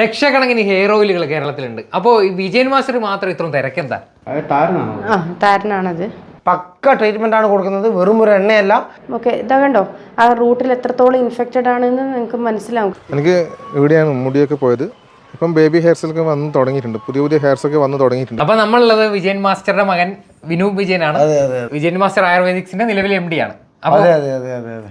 ലക്ഷക്കണക്കിന് ഹെയർ ഓയിലുകൾ കേരളത്തിലുണ്ട്. അപ്പോൾ ഈ വിജയൻ മാസ്റ്റർ മാത്രം ഇത്രയും തിരക്കെന്താ? ആ താരനാണത്. പക്ക ട്രീറ്റ്മെന്റ് ആണ് കൊടുക്കുന്നത്. വെറും ഒരു എണ്ണയല്ല. ഓക്കെ ഇതാ കണ്ടോ? ആ റൂട്ടിൽ എത്രത്തോളം ഇൻഫെക്റ്റഡ് ആണെന്ന് നിങ്ങൾക്ക് മനസ്സിലാവും. എനിക്ക് ഇവിടെയാണ് മുടിയൊക്കെ പോയത്. ഇപ്പം ബേബി ഹെയർസ് ഒക്കെ വന്ന് തുടങ്ങിയിട്ടുണ്ട്. പുതിയ പുതിയ ഹെയർസ് ഒക്കെ വന്ന് തുടങ്ങിയിട്ടുണ്ട്. അപ്പൊ നമ്മളുള്ളത് വിജയൻ മാസ്റ്ററുടെ മകൻ വിനൂപ് വിജയനാണ്. വിജയൻ മാസ്റ്റർ ആയുർവേദിക്സിന്റെ നിലവിലെ എം ഡി ആണ്.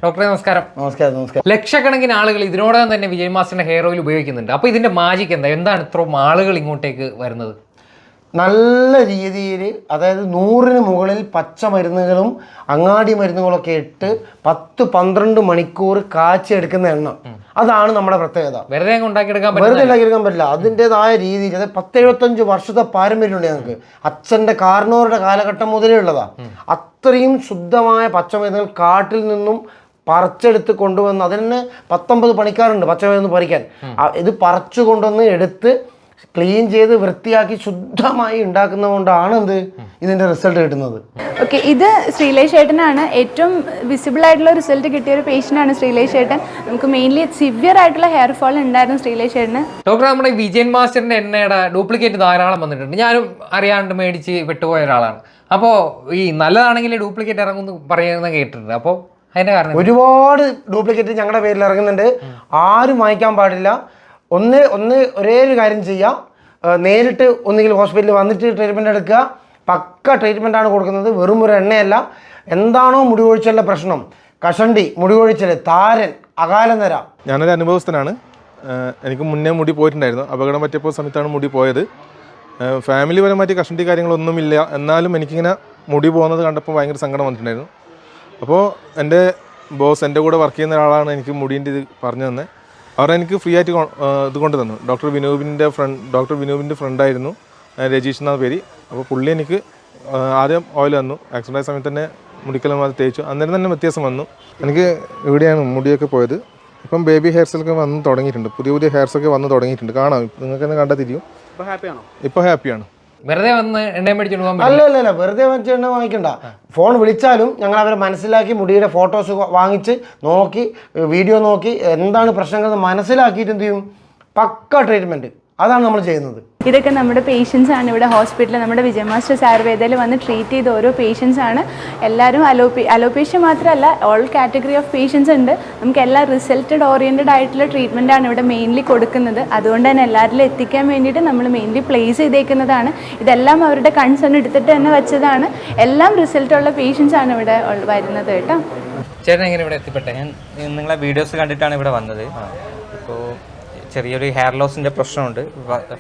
ഡോക്ടറെ നമസ്കാരം. നമസ്കാരം നമസ്കാരം. ലക്ഷക്കണക്കിന് ആളുകൾ ഇതിനോടകം തന്നെ വിജയ് മാസ്റ്ററിന്റെ ഹെയർ ഓയിൽ ഉപയോഗിക്കുന്നുണ്ട്. അപ്പൊ ഇതിന്റെ മാജിക് എന്താ? എന്താണ് ഇത്രയും ആളുകൾ ഇങ്ങോട്ടേക്ക് വരുന്നത്? നല്ല രീതിയിൽ അതായത് നൂറിന് മുകളിൽ പച്ചമരുന്നുകളും അങ്ങാടി മരുന്നുകളൊക്കെ ഇട്ട് പത്ത് പന്ത്രണ്ട് മണിക്കൂർ കാച്ചെടുക്കുന്ന എണ്ണ. അതാണ് നമ്മുടെ പ്രത്യേകത. വെറുതെ ഉണ്ടാക്കിയെടുക്കാൻ വെറുതെ ഉണ്ടാക്കിയെടുക്കാൻ പറ്റില്ല. അതിന്റെതായ രീതിയിൽ അതായത് പത്തെഴുപത്തഞ്ച് വർഷത്തെ പാരമ്പര്യമുണ്ട് ഞങ്ങൾക്ക്. അച്ഛന്റെ കാർണോറുടെ കാലഘട്ടം മുതലേ ഉള്ളതാ. അത്രയും ശുദ്ധമായ പച്ചമരുന്നുകൾ കാട്ടിൽ നിന്നും പറിച്ചെടുത്ത് കൊണ്ടുവന്ന് അതിന് പത്തൊമ്പത് പണിക്കാരുണ്ട് പച്ചമരുന്ന് പറിക്കാൻ. ഇത് പറിച്ചു കൊണ്ടുവന്ന് എടുത്ത് ക്ലീൻ ചെയ്ത് വൃത്തിയാക്കി ശുദ്ധമായി ഉണ്ടാക്കുന്നതുകൊണ്ടാണ് എന്ത് ഇതിന്റെ റിസൾട്ട് കിട്ടുന്നത്? ഓക്കെ ഇത് ശ്രീലേഷ് ഏട്ടനാണ് ഏറ്റവും വിസിബിൾ ആയിട്ടുള്ള റിസൾട്ട് കിട്ടിയ ഒരു പേഷ്യന്റ് ആണ് ശ്രീലേഷ് ഏട്ടൻ നമുക്ക് മെയിൻലി സിവിയർ ആയിട്ടുള്ള ഹെയർ ഫോൾ ഉണ്ടായിരുന്നു ശ്രീലേഷ് ഏട്ടന് ഡോക്ടർ നമ്മുടെ വിജയൻ മാസ്റ്ററിന്റെ എണ്ണയുടെ ഡ്യൂപ്ലിക്കേറ്റ് ധാരാളം വന്നിട്ടുണ്ട്. ഞാനും അറിയാണ്ട് മേടിച്ച് വിട്ടുപോയ ഒരാളാണ്. അപ്പോ ഈ നല്ലതാണെങ്കിൽ ഡ്യൂപ്ലിക്കേറ്റ് ഇറങ്ങുന്നു പറയുന്ന കേട്ടിട്ടുണ്ട്. അപ്പോ അതിന്റെ കാരണം ഒരുപാട് ഡ്യൂപ്ലിക്കേറ്റ് ഞങ്ങളുടെ പേരിൽ ഇറങ്ങുന്നുണ്ട്. ആരും വാങ്ങിക്കാൻ പാടില്ല. ഒന്ന് ഒന്ന് ഒരേ ഒരു കാര്യം ചെയ്യാം. നേരിട്ട് ഒന്നുകിൽ ഹോസ്പിറ്റലിൽ വന്നിട്ട് ട്രീറ്റ്മെന്റ് എടുക്കുക. പക്ക ട്രീറ്റ്മെന്റ് ആണ് കൊടുക്കുന്നത്. വെറും ഒരു എണ്ണയല്ല. എന്താണോ മുടി കൊഴിച്ചലിന്റെ പ്രശ്നം. കഷണ്ടി മുടി കൊഴിച്ചൽ താരൻ അകാലനര. ഞാനൊരു അനുഭവസ്ഥനാണ്. എനിക്ക് മുന്നേ മുടി പോയിട്ടുണ്ടായിരുന്നു. അപകടം പറ്റിയപ്പോൾ സമയത്താണ് മുടി പോയത്. ഫാമിലി പരമായിട്ട് കഷണ്ടി കാര്യങ്ങളൊന്നുമില്ല. എന്നാലും എനിക്കിങ്ങനെ മുടി പോകുന്നത് കണ്ടപ്പോൾ ഭയങ്കര സങ്കടം വന്നിട്ടുണ്ടായിരുന്നു. അപ്പോൾ എന്റെ ബോസ് എന്റെ കൂടെ വർക്ക് ചെയ്യുന്ന ഒരാളാണ് എനിക്ക് മുടീന്റെ ഇത് പറഞ്ഞു തന്നെ അവർ എനിക്ക് ഫ്രീ ആയിട്ട് ഇത് കൊണ്ട് തന്നു. ഡോക്ടർ വിനൂപിന്റെ ഫ്രണ്ട് ഡോക്ടർ വിനൂപിന്റെ ഫ്രണ്ടായിരുന്നു രജീഷ് എന്നാണ് പേര്. അപ്പോൾ പുള്ളി എനിക്ക് ആദ്യം ഓയിൽ തന്നു. ആക്സിഡന്റ് ആയ സമയത്ത് തന്നെ മുടിക്കലും അത് തേച്ചു. അന്നേരം തന്നെ വ്യത്യാസം വന്നു. എനിക്ക് ഇവിടെയാണ് മുടിയൊക്കെ പോയത്. ഇപ്പം ബേബി ഹെയർസൊക്കെ വന്ന് തുടങ്ങിയിട്ടുണ്ട്. പുതിയ പുതിയ ഹെയർസൊക്കെ വന്ന് തുടങ്ങിയിട്ടുണ്ട്. കാണാം. നിങ്ങൾക്ക് തന്നെ കണ്ടാൽ തിരിയും ഇപ്പോൾ ഹാപ്പിയാണ് വെറുതെ വന്ന് എണ്ണ മേടിച്ചു പോകാൻ അല്ല അല്ല അല്ല വെറുതെ വെച്ച് എണ്ണ വാങ്ങിക്കണ്ട. ഫോൺ വിളിച്ചാലും ഞങ്ങൾ അവരെ മനസ്സിലാക്കി മുടിയുടെ ഫോട്ടോസ് വാങ്ങിച്ച് നോക്കി വീഡിയോ നോക്കി എന്താണ് പ്രശ്നങ്ങൾ മനസ്സിലാക്കിയിട്ട് എന്ത് ചെയ്യും? പക്ക ട്രീറ്റ്മെന്റ് അതാണ് നമ്മൾ ചെയ്യുന്നത്. ഇതൊക്കെ നമ്മുടെ പേഷ്യൻസ് ആണ്. ഇവിടെ ഹോസ്പിറ്റലിൽ നമ്മുടെ വിജയ മാസ്റ്റേഴ്സ് ആയുർവേദയിൽ വന്ന് ട്രീറ്റ് ചെയ്ത ഓരോ പേഷ്യൻസ് ആണ്. എല്ലാവരും അലോപ്പി അലോപേഷ്യ മാത്രമല്ല ഓൾ കാറ്റഗറി ഓഫ് പേഷ്യൻസ് ഉണ്ട്. നമുക്ക് എല്ലാ റിസൾട്ടഡ് ഓറിയന്റഡ് ആയിട്ടുള്ള ട്രീറ്റ്മെന്റ് ആണ് ഇവിടെ മെയിൻലി കൊടുക്കുന്നത്. അതുകൊണ്ട് തന്നെ എല്ലാവരിലും എത്തിക്കാൻ വേണ്ടിയിട്ട് നമ്മൾ മെയിൻലി പ്ലേസ് ചെയ്തേക്കുന്നതാണ്. ഇതെല്ലാം അവരുടെ കൺസേൺ എടുത്തിട്ട് തന്നെ വെച്ചതാണ്. എല്ലാം റിസൾട്ടുള്ള പേഷ്യൻസ് ആണ് ഇവിടെ വരുന്നത് കേട്ടോ. ചേട്ടൻ എങ്ങനെ ഇവിടെ എത്തിപ്പെട്ടെ? ഞാൻ നിങ്ങളെ വീഡിയോസ് കണ്ടിട്ടാണ് ഇവിടെ വന്നത്. ഇപ്പോൾ ചെറിയൊരു ഹെയർ ലോസിന്റെ പ്രശ്നമുണ്ട്.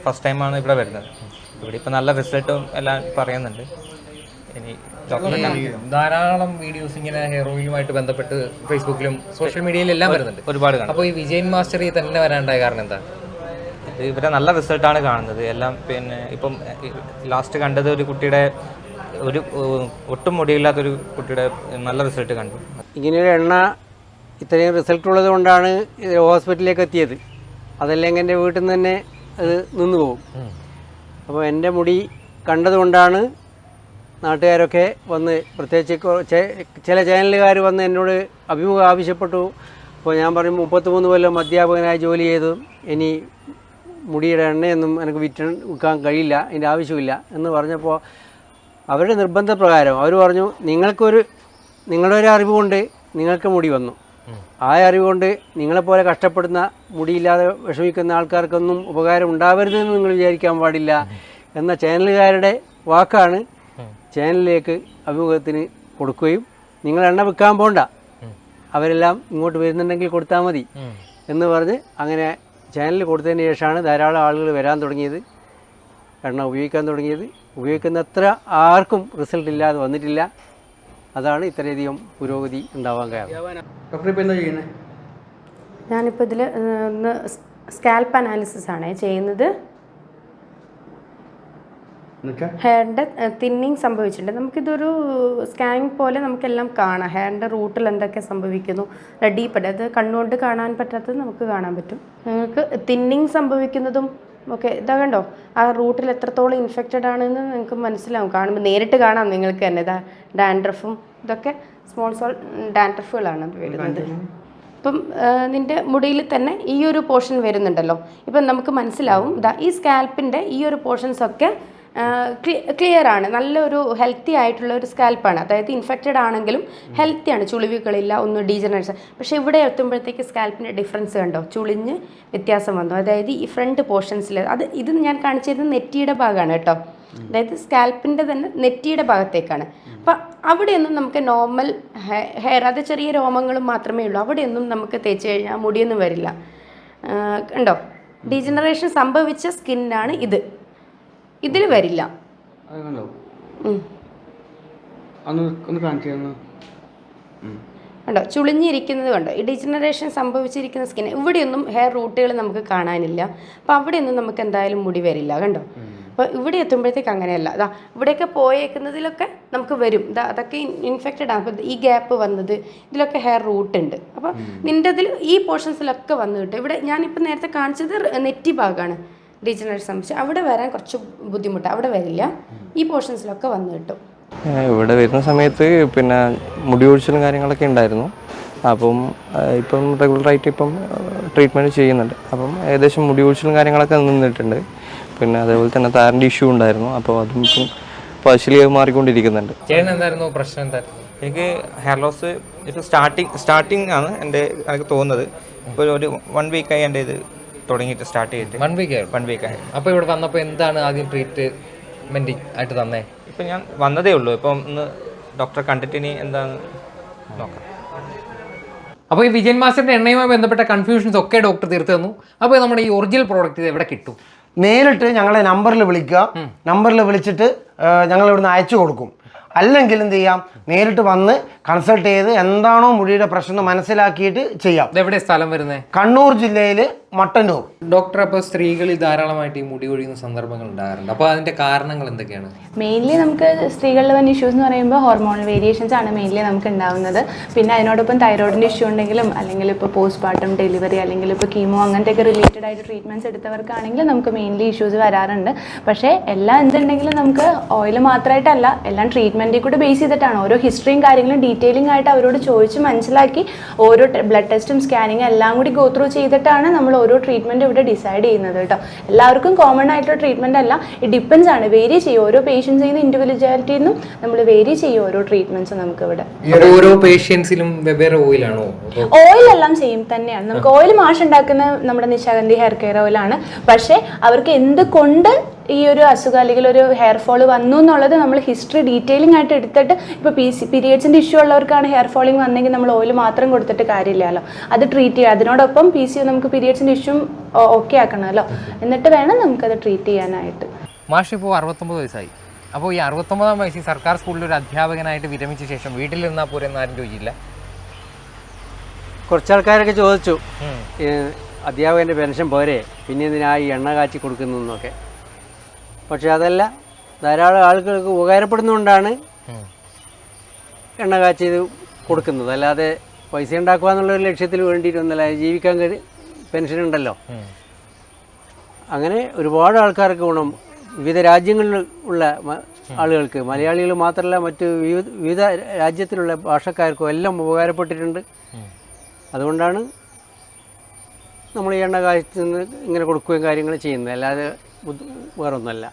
ഫസ്റ്റ് ടൈമാണ് ഇവിടെ വരുന്നത്. ഇവിടെ ഇപ്പോൾ നല്ല റിസൾട്ടും എല്ലാം പറയുന്നുണ്ട്. ഇനി ധാരാളം വീഡിയോസ് ഇങ്ങനെ ഹെയർ ഓയിലുമായിട്ട് ബന്ധപ്പെട്ട് ഫേസ്ബുക്കിലും സോഷ്യൽ മീഡിയയിലും എല്ലാം വരുന്നുണ്ട്. ഒരുപാട് കാണും അപ്പോൾ ഈ വിജയൻ മാസ്റ്ററി തന്നെ വരാണ്ടായ കാരണം എന്താ? ഇത് ഇവരെ നല്ല റിസൾട്ടാണ് കാണുന്നത്. എല്ലാം പിന്നെ ഇപ്പം ലാസ്റ്റ് കണ്ടത് ഒരു കുട്ടിയുടെ ഒരു ഒട്ടും മുടിയില്ലാത്തൊരു കുട്ടിയുടെ നല്ല റിസൾട്ട് കണ്ടു. ഇങ്ങനെയൊരു എണ്ണ ഇത്രയും റിസൾട്ട് ഉള്ളത് കൊണ്ടാണ് ഹോസ്പിറ്റലിലേക്ക് എത്തിയത്. അതല്ലെങ്കിൽ എന്റെ വീട്ടിൽ നിന്ന് തന്നെ അത് നിന്ന് പോകും. അപ്പോൾ എന്റെ മുടി കണ്ടതുകൊണ്ടാണ് നാട്ടുകാരൊക്കെ വന്ന് പ്രത്യേകിച്ച് ചില ചാനലുകാർ വന്ന് എന്നോട് അഭിമുഖം ആവശ്യപ്പെട്ടു. അപ്പോൾ ഞാൻ പറഞ്ഞു മുപ്പത്തിമൂന്ന് കൊല്ലം അധ്യാപകനായി ജോലി ചെയ്തു ഇനി മുടിയുടെ എണ്ണയൊന്നും എനിക്ക് വിറ്റ് വിൽക്കാൻ കഴിയില്ല അതിന്റെ ആവശ്യമില്ല. എന്ന് പറഞ്ഞപ്പോൾ അവരുടെ നിർബന്ധപ്രകാരം അവർ പറഞ്ഞു നിങ്ങൾക്കൊരു നിങ്ങളുടെ ഒരു അറിവ് കൊണ്ട് നിങ്ങൾക്ക് മുടി വന്നു. ആ അറിവ് കൊണ്ട് നിങ്ങളെപ്പോലെ കഷ്ടപ്പെടുന്ന മുടിയില്ലാതെ വിഷമിക്കുന്ന ആൾക്കാർക്കൊന്നും ഉപകാരം ഉണ്ടാവരുതെന്ന് നിങ്ങൾ വിചാരിക്കാൻ പാടില്ല എന്ന ചാനലുകാരുടെ വാക്കാണ് ചാനലിലേക്ക് അഭിമുഖത്തിന് കൊടുക്കുകയും നിങ്ങൾ എണ്ണ വിൽക്കാൻ പോണ്ട. അവരെല്ലാം ഇങ്ങോട്ട് വരുന്നുണ്ടെങ്കിൽ കൊടുത്താൽ മതി എന്ന് പറഞ്ഞ് അങ്ങനെ ചാനൽ കൊടുത്തതിന് ശേഷമാണ് ധാരാളം ആളുകൾ വരാൻ തുടങ്ങിയത്. എണ്ണ ഉപയോഗിക്കാൻ തുടങ്ങിയത്. ഉപയോഗിക്കുന്നത്ര ആർക്കും റിസൾട്ട് ഇല്ലാതെ വന്നിട്ടില്ല. അതാണ് ഇത്രയധികം പുരോഗതി ഉണ്ടാവാൻ കാരണം. ഡോക്ടർ ഇപ്പോൾ എന്താ ചെയ്യുന്നത് ഞാനിപ്പോൾ ഇതിൽ ഒന്ന് സ്കാൽപ്പ് അനാലിസിസ് ആണ് ചെയ്യുന്നത്. ഹെയറിന്റെ തിന്നിങ് സംഭവിച്ചിട്ടുണ്ട്. നമുക്കിതൊരു സ്കാനിങ് പോലെ നമുക്കെല്ലാം കാണാം. ഹെയറിന്റെ റൂട്ടിൽ എന്തൊക്കെ സംഭവിക്കുന്നു ഡീപ്പ് അത് കണ്ണുകൊണ്ട് കാണാൻ പറ്റാത്തത് നമുക്ക് കാണാൻ പറ്റും. നിങ്ങൾക്ക് തിന്നിങ് സംഭവിക്കുന്നതും ഓക്കെ ഇതാ കണ്ടോ? ആ റൂട്ടിൽ എത്രത്തോളം ഇൻഫെക്റ്റഡ് ആണെന്ന് നിങ്ങൾക്ക് മനസ്സിലാവും. കാണുമ്പോൾ നേരിട്ട് കാണാം നിങ്ങൾക്ക് തന്നെ. ഇതാ ഡാൻഡ്രഫും ഇതൊക്കെ സ്മോൾ സോൾ ഡാൻഡ്രഫുകളാണ് വരുന്നത്. ഇപ്പം നിന്റെ നിന്റെ മുടിയിൽ തന്നെ ഈ ഒരു പോർഷൻ വരുന്നുണ്ടല്ലോ. ഇപ്പം നമുക്ക് മനസ്സിലാവും ഇതാ ഈ സ്കാൽപ്പിന്റെ ഈ ഒരു പോർഷൻസ് ഒക്കെ ക്ലിയർ ആണ്. നല്ലൊരു ഹെൽത്തി ആയിട്ടുള്ള ഒരു സ്കാൽപ്പാണ് അതായത് ഇൻഫെക്റ്റഡ് ആണെങ്കിലും ഹെൽത്തിയാണ് ചുളിവുകളില്ല ഒന്ന് ഡീജനറേഷൻ പക്ഷേ ഇവിടെ എത്തുമ്പോഴത്തേക്ക് സ്കാൽപ്പിന്റെ ഡിഫറൻസ് കണ്ടോ? ചുളിഞ്ഞ് വ്യത്യാസം വന്നു. അതായത് ഈ ഫ്രണ്ട് പോർഷൻസിൽ അത് ഇത് ഞാൻ കാണിച്ചിരുന്നത് നെറ്റിയുടെ ഭാഗമാണ് കേട്ടോ. അതായത് സ്കാൽപ്പിന്റെ തന്നെ നെറ്റിയുടെ ഭാഗത്തേക്കാണ്. അപ്പം അവിടെയൊന്നും നമുക്ക് നോർമൽ ഹെയർ അത് ചെറിയ രോമങ്ങളും മാത്രമേ ഉള്ളൂ. അവിടെയൊന്നും നമുക്ക് തേച്ച് കഴിഞ്ഞാൽ മുടിയൊന്നും വരില്ല. കണ്ടോ? ഡീജനറേഷൻ സംഭവിച്ച സ്കിന്നാണ് ഇത്. ഇതിൽ വരില്ല. കണ്ടോ? ചുളിഞ്ഞിരിക്കുന്നത് കണ്ടോ? ഈ ഡിജനറേഷൻ സംഭവിച്ചിരിക്കുന്ന സ്കിൻ ഇവിടെയൊന്നും ഹെയർ റൂട്ടുകൾ നമുക്ക് കാണാനില്ല. അപ്പോൾ അവിടെയൊന്നും നമുക്ക് എന്തായാലും മുടി വരില്ല. കണ്ടോ? അപ്പോൾ ഇവിടെ എത്തുമ്പോഴത്തേക്ക് അങ്ങനെയല്ല. അതാ ഇവിടെയൊക്കെ പോയേക്കുന്നതിലൊക്കെ നമുക്ക് വരും. ഇതാ അതൊക്കെ ഇൻഫെക്റ്റഡ് ആണ്. അപ്പോൾ ഈ ഗ്യാപ്പ് വന്നത് ഇതിലൊക്കെ ഹെയർ റൂട്ട് ഉണ്ട്. അപ്പോൾ നിന്റെ ഇതിൽ ഈ പോർഷൻസിലൊക്കെ വന്നു കിട്ടും. ഇവിടെ ഞാനിപ്പോൾ നേരത്തെ കാണിച്ചത് നെറ്റി ഭാഗമാണ് ഡീജനറേഷൻ സംബന്ധിച്ച് അവിടെ വരാൻ കുറച്ച് ബുദ്ധിമുട്ട്. അവിടെ വരില്ല. ഈ പോർഷൻസിലൊക്കെ വന്നു കിട്ടും. ഇവിടെ വരുന്ന സമയത്ത് പിന്നെ മുടി ഒഴിച്ചിലും കാര്യങ്ങളൊക്കെ ഉണ്ടായിരുന്നു. അപ്പം ഇപ്പം റെഗുലറായിട്ട് ഇപ്പം ട്രീറ്റ്മെന്റ് ചെയ്യുന്നുണ്ട്. അപ്പം ഏകദേശം മുടി ഒഴിച്ചിലും കാര്യങ്ങളൊക്കെ നിന്നിട്ടുണ്ട്. പിന്നെ അതേപോലെ തന്നെ താരന്റെ ഇഷ്യൂ ഉണ്ടായിരുന്നു. അപ്പോൾ അതും ഇപ്പം പശുലി മാറിക്കൊണ്ടിരിക്കുന്നുണ്ട്. എന്തായിരുന്നു പ്രശ്നം എന്തായിരുന്നു? എനിക്ക് ഹെയർ ലോസ് ഇപ്പോൾ സ്റ്റാർട്ടിങ് സ്റ്റാർട്ടിങ് ആണ് എന്റെ എനിക്ക് തോന്നുന്നത്. ഇപ്പോൾ ഒരു വൺ വീക്കായി എന്റെ ഇത് തുടങ്ങിയിട്ട് സ്റ്റാർട്ട് ചെയ്തിട്ട് വൺ വീക്ക് ആയിരുന്നു. വൺ വീക്കായി അപ്പോൾ ഇവിടെ വന്നപ്പോൾ എന്താണ് ആദ്യം ട്രീറ്റ്മെന്റ് ആയിട്ട് തന്നേ? ഇപ്പം ഞാൻ വന്നതേ ഉള്ളൂ. ഇപ്പം ഒന്ന് ഡോക്ടറെ കണ്ടിട്ട് ഇനി എന്താണ് നോക്കാം. അപ്പോൾ ഈ വിജയൻ മാസ്റ്ററിന്റെ എണ്ണയുമായി ബന്ധപ്പെട്ട കൺഫ്യൂഷൻസ് ഒക്കെ ഡോക്ടർ തീർത്തു തന്നു. അപ്പോൾ നമ്മുടെ ഈ ഒറിജിനൽ പ്രോഡക്റ്റ് ഇത് എവിടെ കിട്ടും? നേരിട്ട് ഞങ്ങളെ നമ്പറിൽ വിളിക്കുക. നമ്പറിൽ വിളിച്ചിട്ട് ഞങ്ങൾ ഇവിടുന്ന് അയച്ചു കൊടുക്കും. അല്ലെങ്കിൽ എന്ത് ചെയ്യാം? നേരിട്ട് വന്ന് കൺസൾട്ട് ചെയ്ത് എന്താണോ മുടിയുടെ പ്രശ്നം മനസ്സിലാക്കിയിട്ട് ചെയ്യാം. എവിടെ സ്ഥലം വരുന്നത് കണ്ണൂർ ജില്ലയിൽ മട്ടന്നൂർ. ഡോക്ടർ അപ്പോൾ സ്ത്രീകളിൽ ധാരാളമായിട്ട് ഈ മുടി ഒഴിയുന്ന സന്ദർഭങ്ങൾ ഉണ്ടാകാറുണ്ട്. അപ്പോൾ അതിന്റെ കാരണങ്ങൾ എന്തൊക്കെയാണ്? മെയിൻലി നമുക്ക് സ്ത്രീകളിൽ വന്ന ഇഷ്യൂസ് എന്ന് പറയുമ്പോൾ ഹോർമോണൽ വേരിയേഷൻസ് ആണ് മെയിൻലി നമുക്ക് ഉണ്ടാവുന്നത്. പിന്നെ അതിനോടൊപ്പം തൈറോയിഡിന്റെ ഇഷ്യൂ ഉണ്ടെങ്കിലും അല്ലെങ്കിൽ ഇപ്പോൾ പോസ്റ്റ് പാർട്ടം ഡെലിവറി അല്ലെങ്കിൽ ഇപ്പോൾ കീമോ അങ്ങനത്തെയൊക്കെ റിലേറ്റഡ് ആയിട്ട് ട്രീറ്റ്മെന്റ്സ് എടുത്തവർക്കാണെങ്കിൽ നമുക്ക് മെയിൻലി ഇഷ്യൂസ് വരാറുണ്ട്. പക്ഷേ എല്ലാം എന്തുണ്ടെങ്കിലും നമുക്ക് ഓയിൽ മാത്രമായിട്ടല്ല എല്ലാം ട്രീറ്റ്മെന്റിൽ കൂടെ ബേസ് ചെയ്തിട്ടാണ്. ഓരോ ഹിസ്റ്ററിയും കാര്യങ്ങളും ഡീറ്റെയിലിംഗ് ആയിട്ട് അവരോട് ചോദിച്ച് മനസ്സിലാക്കി ഓരോ ബ്ലഡ് ടെസ്റ്റും സ്കാനിങ് എല്ലാം കൂടി ഗോ ത്രൂ ചെയ്തിട്ടാണ് നമ്മൾ ഓരോ ട്രീറ്റ്മെന്റ് ഇവിടെ ഡിസൈഡ് ചെയ്യുന്നത് കേട്ടോ. എല്ലാവർക്കും കോമൺ ആയിട്ടുള്ള ട്രീറ്റ്മെന്റ് അല്ല. ഇത് ഡിപ്പെൻസ് ആണ്. വേരി ചെയ്യും. ഓരോ പേഷ്യൻസ് ചെയ്യുന്ന ഇൻഡിവിജ്വാലിറ്റിയിൽ നിന്നും നമ്മൾ വേരി ചെയ്യും ഓരോ ട്രീറ്റ്മെന്റ്സ് നമുക്ക് ഇവിടെ. ഓരോ പേഷ്യൻസിലും വെവ്വേറെ ഓയിലാണോ ഓയിൽ എല്ലാം സെയിം തന്നെയാണ്. നമുക്ക് ഓയിൽ മാഷ് ഉണ്ടാക്കുന്ന നമ്മുടെ നിശാഗന്ധി ഹെയർ കെയർ ഓയിലാണ് പക്ഷേ അവർക്ക് എന്തുകൊണ്ട് ഈ ഒരു അസുഖം അല്ലെങ്കിൽ ഒരു ഹെയർ ഫോൾ വന്നു എന്നുള്ളത് നമ്മൾ ഹിസ്റ്ററി ഡീറ്റെയിലിംഗ് ആയിട്ട് എടുത്തിട്ട് ഇപ്പോൾ പി സി പീരിയഡ്സിന്റെ ഇഷ്യൂ ഉള്ളവർക്കാണ് ഹെയർ ഫോളിങ് വന്നെങ്കിൽ നമ്മൾ ഓയിൽ മാത്രം കൊടുത്തിട്ട് കാര്യമില്ലല്ലോ. അത് ട്രീറ്റ് ചെയ്യുക അതിനോടൊപ്പം പി സി നമുക്ക് പീരിയഡ്സിന്റെ ഇഷ്യൂ ഓക്കെ ആക്കണമല്ലോ. എന്നിട്ട് വേണം നമുക്കത് ട്രീറ്റ് ചെയ്യാനായിട്ട്. മാഷ് ഇപ്പോൾ അറുപത്തൊമ്പത് വയസ്സായി. അപ്പോൾ ഈ അറുപത്തൊമ്പതാം വയസ്സിൽ സർക്കാർ സ്കൂളിൽ ഒരു അധ്യാപകനായിട്ട് വിരമിച്ച ശേഷം വീട്ടിലിരുന്നാൽ പോരെ എന്ന് ആരും ചോദിച്ചില്ല? കുറച്ച് ആൾക്കാരൊക്കെ ചോദിച്ചു അധ്യാപകന്റെ പെൻഷൻ പോരെ. പിന്നെ എന്തിനാ ഈ എണ്ണ കാച്ചി കൊടുക്കുന്നതെന്നൊക്കെ. പക്ഷെ അതല്ല ധാരാളം ആളുകൾക്ക് ഉപകാരപ്പെടുന്നതുകൊണ്ടാണ് എണ്ണ കാച്ചി ഇത് കൊടുക്കുന്നത്. അല്ലാതെ പൈസ ഉണ്ടാക്കുക എന്നുള്ള ഒരു ലക്ഷ്യത്തിൽ വേണ്ടിയിട്ടൊന്നല്ല ജീവിക്കാൻ കഴി പെൻഷൻ ഉണ്ടല്ലോ. അങ്ങനെ ഒരുപാട് ആൾക്കാർക്ക് ഗുണം. വിവിധ രാജ്യങ്ങളിൽ ഉള്ള ആളുകൾക്ക് മലയാളികൾ മാത്രമല്ല മറ്റ് വിവിധ വിവിധ രാജ്യത്തിലുള്ള ഭാഷക്കാർക്കും എല്ലാം ഉപകാരപ്പെട്ടിട്ടുണ്ട്. അതുകൊണ്ടാണ് നമ്മൾ ഈ എണ്ണ കാഴ്ച ഇങ്ങനെ കൊടുക്കുകയും കാര്യങ്ങൾ ചെയ്യുന്നത്. അല്ലാതെ വേറൊന്നുമല്ല.